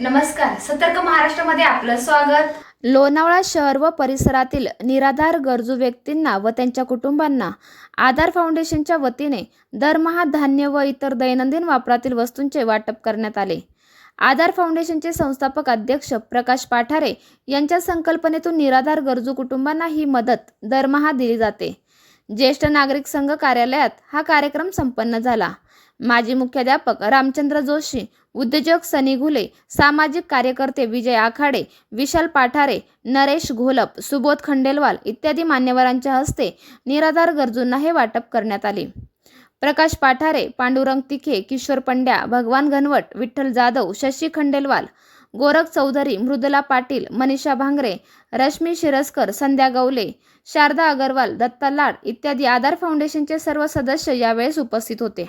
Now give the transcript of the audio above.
नमस्कार सतर्क महाराष्ट्रामध्ये आपलं स्वागत. लोणावळा शहर व परिसरातील निराधार गरजू व्यक्तींना व त्यांच्या कुटुंबांना आधार फाउंडेशनच्या वतीने दरमहा धान्य व इतर दैनंदिन वापरातील वस्तूंचे वाटप करण्यात आले. आधार फाउंडेशनचे संस्थापक अध्यक्ष प्रकाश पाठारे यांच्या संकल्पनेतून निराधार गरजू कुटुंबांना ही मदत दरमहा दिली जाते. ज्येष्ठ नागरिक संघ कार्यालयात हा कार्यक्रम संपन्न झाला. माजी मुख्याध्यापक रामचंद्र जोशी उद्योजक सनी घुले सामाजिक कार्यकर्ते विजय आखाडे विशाल पाठारे नरेश घोलप सुबोध खंडेलवाल इत्यादी मान्यवरांच्या हस्ते निराधार गरजूंना हे वाटप करण्यात आले. प्रकाश पाठारे पांडुरंग तिखे किशोर पंड्या भगवान घनवट विठ्ठल जाधव शशी खंडेलवाल गोरख चौधरी मृदुला पाटील मनीषा भांगरे रश्मी शिरस्कर संध्या गवले शारदा अगरवाल दत्ता लाड इत्यादी आधार फाउंडेशनचे सर्व सदस्य यावेळेस उपस्थित होते.